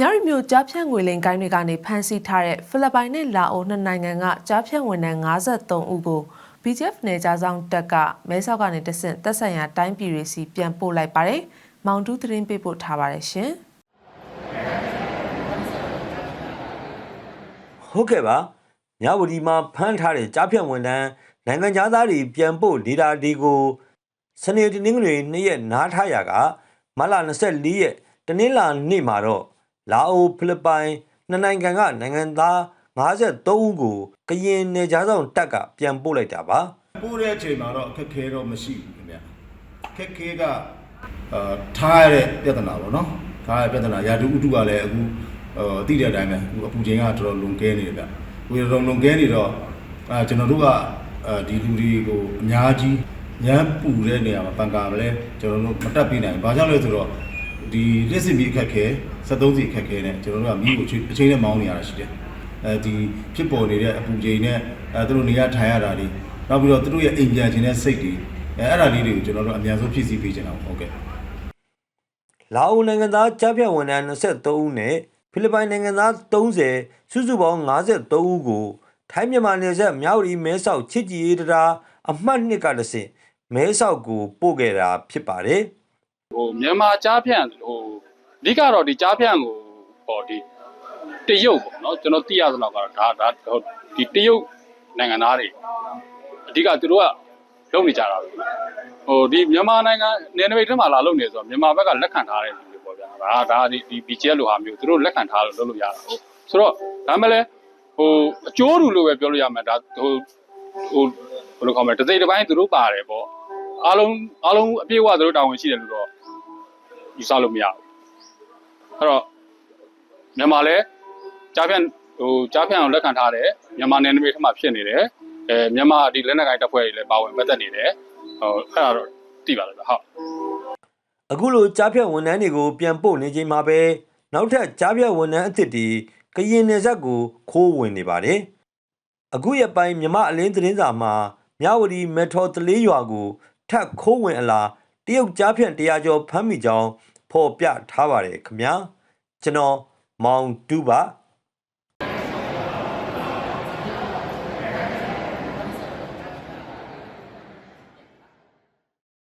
မြရီမျိုးကြားဖြန့်ငွေလိမ်ကိုင်းတွေကနေဖမ်းဆီးထားတဲ့ဖိလစ်ပိုင်နဲ့လာအိုနှစ်နိုင်ငံကကြားဖြန့်ဝန်ထမ်း53ဦးကို BGF နယ်ကြားဆောင်တပ်ကမဲဆောက်ကနေတဆင့်သက်ဆိုင်ရာတိုင်းပြည်တွေစီပြန်ပို့လိုက်ပါတယ်။မောင်တူးသတင်းပေးပို့ထားပါတယ်ရှင်။ဟုတ်ကဲ့ပါမြဝတီမှာဖမ်းထားတဲ့ကြားဖြတ်ဝန်ထမ်းနိုင်ငံသားတွေပြန်ပို့ဒေတာဒီကိုစနေတနင်္ဂနွေနေ့ရက်နားထားရကမလ24ရက်တနင်္လာနေ့မှာတော့ လာအိုဖိလစ်ပိုင်နှစ်နိုင်ငံကနိုင်ငံသား53ဦးကိုကရင်နယ်ကြားဆောင်တပ်ကပြန်ပို့လိုက်တာပါပို့တဲ့အချိန်မှာတော့အခက်ခဲတော့မရှိဘူးခင်ဗျအခက်ခဲကအာထားရတဲ့ပြဿနာပေါ့နော်ထားရတဲ့ပြဿနာရာတူဥတုကလည်းအခုဟိုအတိတဲ့အတိုင်းပဲအခုအပူချိန်ကတော်တော်လွန်ကဲနေတယ်ဗျကိုယ်တော်လွန်ကဲနေတော့အာကျွန်တော်တို့ကအာဒီလူတွေကိုအများကြီးညမ်းပူတဲ့နေရာမှာပန်ကာမလဲကျွန်တော်တို့မတက်ပြနိုင်ဘူးဘာကြောင့်လဲဆိုတော့ဒီလက်စစ်မီအခက်ခဲ 73စီအခက်ခဲနဲ့ကျွန်တော်တို့ကမီးကိုအချိန်နဲ့မောင်းနေရတာရှိတယ်အဲဒီဖြစ်ပေါ်နေတဲ့အပူချိန်နဲ့အဲသူတို့နေရာထိုင်ရတာတွေနောက်ပြီးတော့သူတို့ရဲ့အိမ်ပြန်ခြင်းတဲ့စိတ်တွေအဲအဲ့ဒါလေးတွေကိုကျွန်တော်တို့အများဆုံးဖြည့်ဆည်းပေးချင်တာပေါ့ဟုတ်ကဲ့လာအိုနိုင်ငံသားကြားဖြတ်ဝန်ထမ်း23ဦးနဲ့ဖိလစ်ပိုင်နိုင်ငံသား30စုစုပေါင်း53ဦးကိုထိုင်းမြန်မာနယ်စပ်မြောက်ရီမဲဆောက်ချစ်ကြည်ရေးတရားအမှတ်2ကတဆင့်မဲဆောက်ကိုပို့ခဲ့တာဖြစ်ပါတယ်ဟိုမြန်မာကြားဖြန့်ဟို အဓိကတော့ဒီကြားဖြန့်ကိုဟောဒီတရုတ်ပေါ့နော်ကျွန်တော်သိရသလောက်ကတော့ဒါဒါဟိုဒီတရုတ်နိုင်ငံသားတွေအဓိကသူတို့ကလုပ်နေကြတာပဲဟိုဒီမြန်မာနိုင်ငံနယ်နိမိတ်ထဲမှာလာလုပ်နေဆိုတော့မြန်မာဘက်ကလက်ခံထားတဲ့လူတွေပေါ့ဗျာဒါဒါဒီဒီ BGL လိုဟာမျိုးသူတို့လက်ခံထားလို့လုပ်လို့ရတာဟုတ်ဆိုတော့ဒါမှလည်းဟိုအကျိုးတူလို့ပဲပြောလို့ရမှာဒါဟိုဟိုဘယ်လိုခေါ်မလဲတစ်စိတ်တစ်ပိုင်းသူတို့ပါတယ်ပေါ့အားလုံးအားလုံးအပြည့်အဝသူတို့တာဝန်ရှိတယ်လို့တော့ယူဆလို့မရဘူး အဲ့တော့မြန်မာလည်းကြားဖြန့်ဟိုကြားဖြန့်အောင်လက်ခံထားတယ်မြန်မာနယ်နိမိတ်ထဲမှာဖြစ်နေတယ်အဲမြန်မာဒီလက်နက်ကိုင်တပ်ဖွဲ့တွေလည်းပါဝင်ပတ်သက်နေတယ်ဟိုအဲ့ဒါတော့သိပါလားဗျဟုတ်အခုလိုကြားဖြတ်ဝန်ထမ်းတွေကိုပြန်ပို့နေချိန်မှာပဲနောက်ထပ်ကြားဖြတ်ဝန်ထမ်းအသစ်တွေကရင်နယ်စပ်ကိုခိုးဝင်နေပါတယ်အခုရက်ပိုင်းမြမအလင်းသတင်းစာမှာမြဝတီမက်ထရိုတလေးရွာကိုထပ်ခိုးဝင်အလားတရုတ်ကြားဖြတ်တရားကျော်ဖမ်းမိကြောင်းဖော်ပြထားပါတယ်ခင်ဗျာ ကျွန်တော်မောင်တူးပါ